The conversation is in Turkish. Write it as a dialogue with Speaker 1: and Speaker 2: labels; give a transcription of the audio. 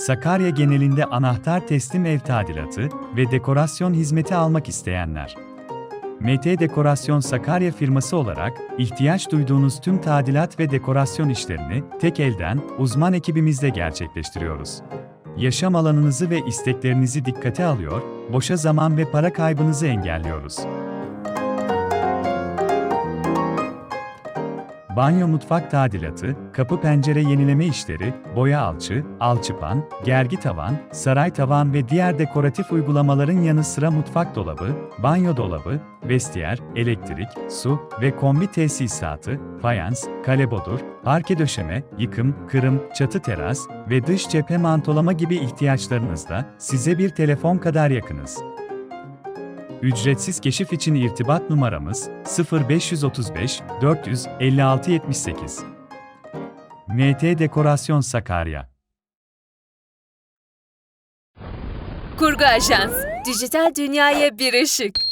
Speaker 1: Sakarya genelinde anahtar teslim ev tadilatı ve dekorasyon hizmeti almak isteyenler. MT Dekorasyon Sakarya firması olarak ihtiyaç duyduğunuz tüm tadilat ve dekorasyon işlerini tek elden uzman ekibimizle gerçekleştiriyoruz. Yaşam alanınızı ve isteklerinizi dikkate alıyor, boşa zaman ve para kaybınızı engelliyoruz. Banyo mutfak tadilatı, kapı pencere yenileme işleri, boya alçı, alçıpan, gergi tavan, saray tavan ve diğer dekoratif uygulamaların yanı sıra mutfak dolabı, banyo dolabı, vestiyer, elektrik, su ve kombi tesisatı, fayans, kalebodur, parke döşeme, yıkım, kırım, çatı teras ve dış cephe mantolama gibi ihtiyaçlarınızda size bir telefon kadar yakınız. Ücretsiz keşif için irtibat numaramız 0535 456 78. MT Dekorasyon Sakarya
Speaker 2: Kurgu Ajans, dijital dünyaya bir ışık.